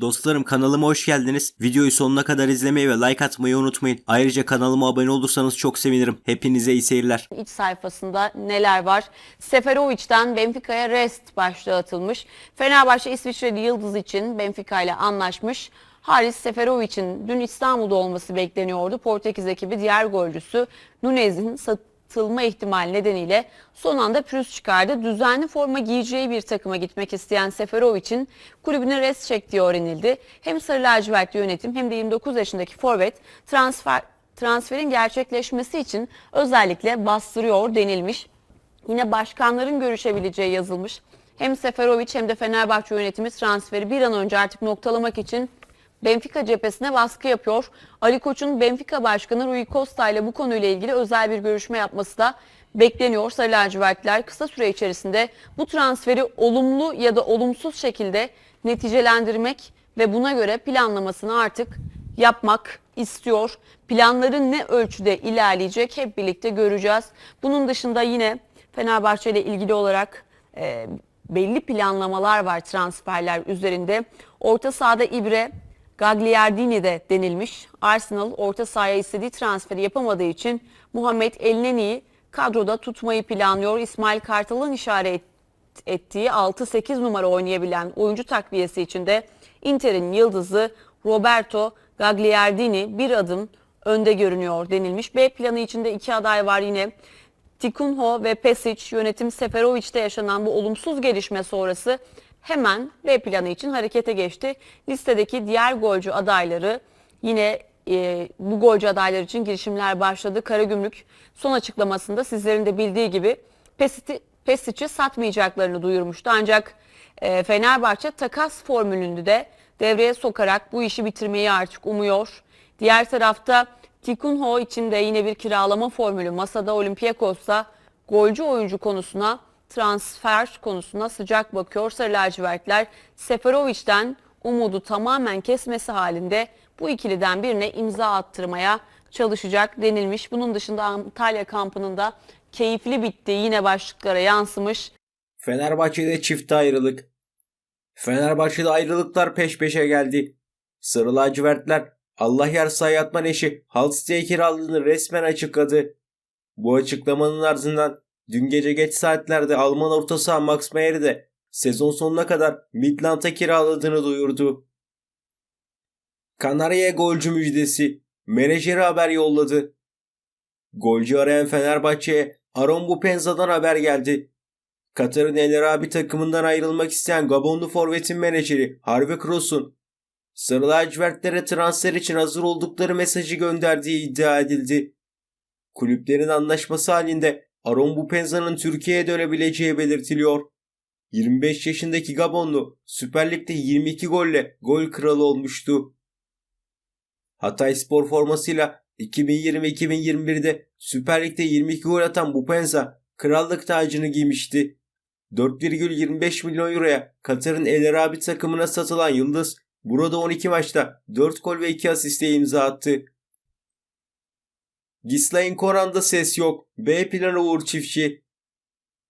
Dostlarım kanalıma hoş geldiniz. Videoyu sonuna kadar izlemeyi ve like atmayı unutmayın. Ayrıca kanalıma abone olursanız çok sevinirim. Hepinize iyi seyirler. İç sayfasında neler var? Seferovic'den Benfica'ya rest başlığı atılmış. Fenerbahçe İsviçreli Yıldız için Benfica ile anlaşmış. Haris Seferovic'in dün İstanbul'da olması bekleniyordu. Portekiz ekibi diğer golcüsü Nunez'in satılma ihtimali nedeniyle son anda pürüz çıkardı. Düzenli forma giyeceği bir takıma gitmek isteyen Seferovic'in kulübüne rest çektiği öğrenildi. Hem Sarı Lacivert yönetim hem de 29 yaşındaki forvet transfer transferin gerçekleşmesi için özellikle bastırıyor denilmiş. Yine başkanların görüşebileceği yazılmış. Hem Seferovic hem de Fenerbahçe yönetimi transferi bir an önce artık noktalamak için Benfica cephesine baskı yapıyor. Ali Koç'un Benfica Başkanı Rui Costa ile bu konuyla ilgili özel bir görüşme yapması da bekleniyor. Sarı lacivertler kısa süre içerisinde bu transferi olumlu ya da olumsuz şekilde neticelendirmek ve buna göre planlamasını artık yapmak istiyor. Planların ne ölçüde ilerleyecek hep birlikte göreceğiz. Bunun dışında yine Fenerbahçe ile ilgili olarak e, belli planlamalar var transferler üzerinde. Orta sahada İbre, Gagliardini de denilmiş. Arsenal orta sahaya istediği transferi yapamadığı için Muhammed Elneni'yi kadroda tutmayı planlıyor. İsmail Kartal'ın işaret ettiği 6-8 numara oynayabilen oyuncu takviyesi için de Inter'in yıldızı Roberto Gagliardini bir adım önde görünüyor denilmiş. B planı içinde iki aday var yine. Tikunho ve Pesic yönetim Seferovic'te yaşanan bu olumsuz gelişme sonrası hemen B planı için harekete geçti. Listedeki diğer golcü adayları yine e, bu golcü adaylar için girişimler başladı. Karagümrük son açıklamasında sizlerin de bildiği gibi Pesic'i Pesic'i satmayacaklarını duyurmuştu. Ancak e, Fenerbahçe takas formülünü de devreye sokarak bu işi bitirmeyi artık umuyor. Diğer tarafta Tikunho için de yine bir kiralama formülü masada Olympiakos'ta golcü oyuncu konusuna transfer konusuna sıcak bakıyor. Sarı lacivertler Seferovic'den umudu tamamen kesmesi halinde bu ikiliden birine imza attırmaya çalışacak denilmiş. Bunun dışında Antalya kampının da keyifli bitti yine başlıklara yansımış. Fenerbahçe'de çift ayrılık. Fenerbahçe'de ayrılıklar peş peşe geldi. Sarı lacivertler Allah yarsa yatman eşi Halstead'e kiraladığını resmen açıkladı. Bu açıklamanın ardından dün gece geç saatlerde Alman orta saha Max Meyer'i de sezon sonuna kadar Midland'a kiraladığını duyurdu. Kanarya'ya golcü müjdesi. Menajeri haber yolladı. Golcü arayan Fenerbahçe'ye Aron Bupenza'dan haber geldi. Katar'ın El Arabi takımından ayrılmak isteyen Gabonlu forvetin menajeri Harvey Kroos'un Sarı lacivertlere transfer için hazır oldukları mesajı gönderdiği iddia edildi. Kulüplerin anlaşması halinde Aron Bupenza'nın Türkiye'ye dönebileceği belirtiliyor. 25 yaşındaki Gabonlu Süper Lig'de 22 golle gol kralı olmuştu. Hatay spor formasıyla 2020-2021'de Süper Lig'de 22 gol atan Bupenza krallık tacını giymişti. 4,25 milyon euroya Katar'ın El Arabi takımına satılan Yıldız burada 12 maçta 4 gol ve 2 asiste imza attı. Gislain Koran'da ses yok. B planı Uğur Çiftçi.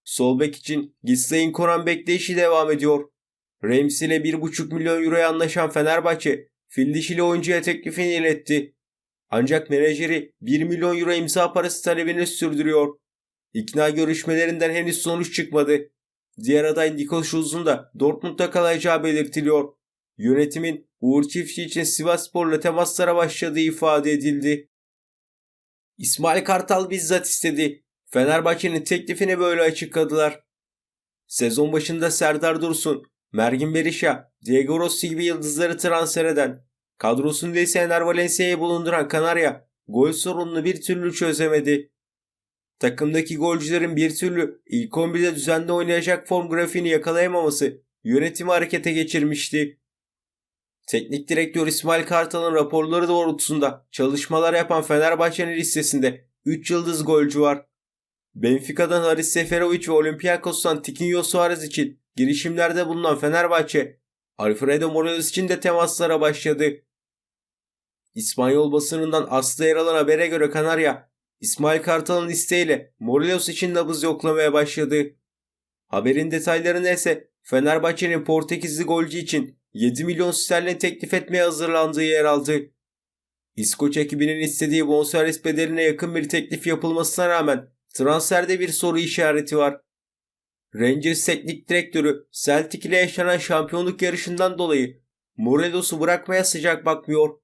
Sol bek için Gislain Koran bekleyişi devam ediyor. Reims ile 1,5 milyon euroya anlaşan Fenerbahçe fil dişili oyuncuya teklifini iletti. Ancak menajeri 1 milyon euro imza parası talebini sürdürüyor. İkna görüşmelerinden henüz sonuç çıkmadı. Diğer aday Nico Schulz'un da Dortmund'da kalacağı belirtiliyor. Yönetimin Uğur Çiftçi için Sivasspor'la temaslara başladığı ifade edildi. İsmail Kartal bizzat istedi. Fenerbahçe'nin teklifini böyle açıkladılar. Sezon başında Serdar Dursun, Mergin Berisha, Diego Rossi gibi yıldızları transfer eden, kadrosunda ise Ener Valencia'yı bulunduran Kanarya, gol sorununu bir türlü çözemedi. Takımdaki golcülerin bir türlü ilk 11'de düzenli oynayacak form grafiğini yakalayamaması yönetimi harekete geçirmişti. Teknik direktör İsmail Kartal'ın raporları doğrultusunda çalışmalar yapan Fenerbahçe'nin listesinde 3 yıldız golcü var. Benfica'dan Haris Seferovic ve Olympiakos'tan Tiquinho Suarez için girişimlerde bulunan Fenerbahçe, Alfredo Morelos için de temaslara başladı. İspanyol basınından aslı yer alan habere göre Kanarya, İsmail Kartal'ın isteğiyle Morelos için nabız yoklamaya başladı. Haberin detaylarını ise Fenerbahçe'nin Portekizli golcü için 7 milyon sterlin teklif etmeye hazırlandığı yer aldı. İskoç ekibinin istediği bonservis bedeline yakın bir teklif yapılmasına rağmen transferde bir soru işareti var. Rangers teknik direktörü Celtic ile yaşanan şampiyonluk yarışından dolayı Morelos'u bırakmaya sıcak bakmıyor.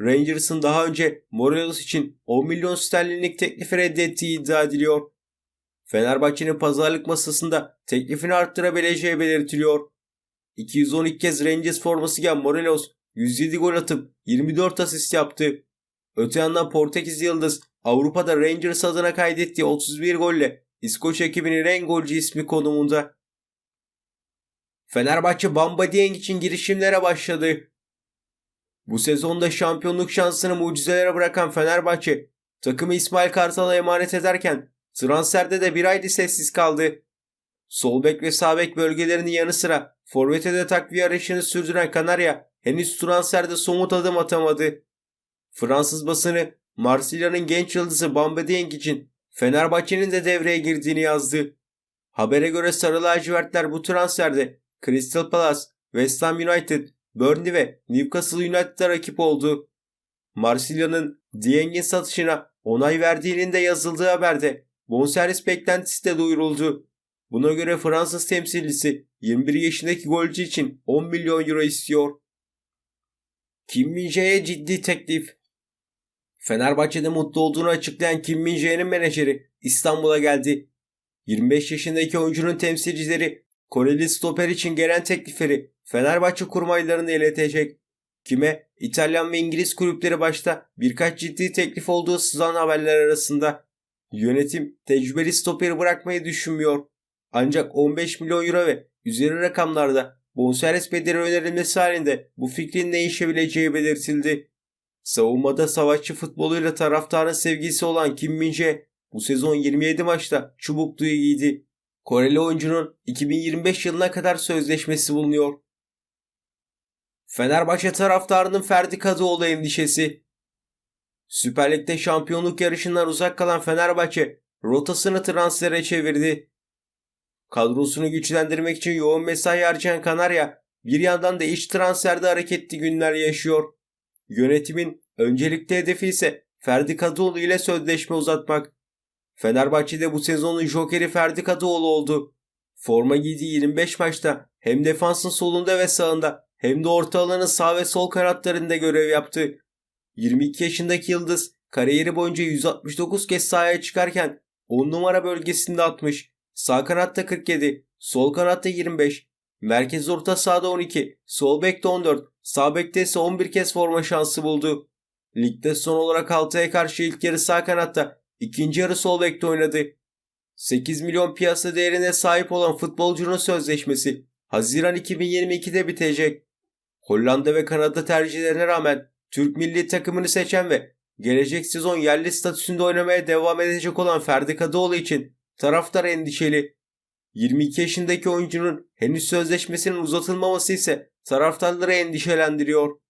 Rangers'ın daha önce Morelos için 10 milyon sterlinlik teklifi reddettiği iddia ediliyor. Fenerbahçe'nin pazarlık masasında teklifini arttırabileceği belirtiliyor. 212 kez Rangers forması giyen Morelos 107 gol atıp 24 asist yaptı. Öte yandan Portekiz Yıldız Avrupa'da Rangers adına kaydettiği 31 golle İskoç ekibinin en golcü ismi konumunda. Fenerbahçe Bamba Dieng için girişimlere başladı. Bu sezonda şampiyonluk şansını mucizelere bırakan Fenerbahçe takımı İsmail Kartal'a emanet ederken transferde de bir aydı sessiz kaldı. Sol bek ve sağ bek bölgelerinin yanı sıra forvete de takviye arayışını sürdüren Kanarya henüz transferde somut adım atamadı. Fransız basını Marsilya'nın genç yıldızı Bamba Dieng için Fenerbahçe'nin de devreye girdiğini yazdı. Habere göre Sarı lacivertler bu transferde Crystal Palace, West Ham United, Burnley ve Newcastle United'a rakip oldu. Marsilya'nın Dieng'in satışına onay verdiğinin de yazıldığı haberde bonservis beklentisi de duyuruldu. Buna göre Fransız temsilcisi 21 yaşındaki golcü için 10 milyon euro istiyor. Kim Min-jae'ye ciddi teklif. Fenerbahçe'de mutlu olduğunu açıklayan Kim Min-jae'nin menajeri İstanbul'a geldi. 25 yaşındaki oyuncunun temsilcileri Koreli stoper için gelen teklifleri Fenerbahçe kurmaylarına iletecek. Kime İtalyan ve İngiliz kulüpleri başta birkaç ciddi teklif olduğu sızan haberler arasında. Yönetim tecrübeli stoperi bırakmayı düşünmüyor. Ancak 15 milyon euro ve üzeri rakamlarda bonservis bedeli önerilmesi halinde bu fikrin değişebileceği belirtildi. Savunmada savaşçı futboluyla taraftarın sevgisi olan Kim Min-jae bu sezon 27 maçta çubukluyu giydi. Koreli oyuncunun 2025 yılına kadar sözleşmesi bulunuyor. Fenerbahçe taraftarının Ferdi Kadıoğlu endişesi. Süper Lig'de şampiyonluk yarışından uzak kalan Fenerbahçe rotasını transfere çevirdi. Kadrosunu güçlendirmek için yoğun mesai harcayan Kanarya bir yandan da iç transferde hareketli günler yaşıyor. Yönetimin öncelikli hedefi ise Ferdi Kadıoğlu ile sözleşme uzatmak. Fenerbahçe'de bu sezonun jokeri Ferdi Kadıoğlu oldu. Forma giydiği 25 maçta hem defansın solunda ve sağında hem de orta alanın sağ ve sol kanatlarında görev yaptı. 22 yaşındaki Yıldız kariyeri boyunca 169 kez sahaya çıkarken 10 numara bölgesinde 60, sağ kanatta 47, sol kanatta 25, merkez orta sahada 12, sol bekte 14, sağ bekte ise 11 kez forma şansı buldu. Ligde son olarak Altay'a karşı ilk yarı sağ kanatta, ikinci yarı sol bekte oynadı. 8 milyon piyasa değerine sahip olan futbolcunun sözleşmesi Haziran 2022'de bitecek. Hollanda ve Kanada tercihlerine rağmen Türk milli takımını seçen ve gelecek sezon yerli statüsünde oynamaya devam edecek olan Ferdi Kadıoğlu için taraftar endişeli. 22 yaşındaki oyuncunun henüz sözleşmesinin uzatılmaması ise taraftarları endişelendiriyor.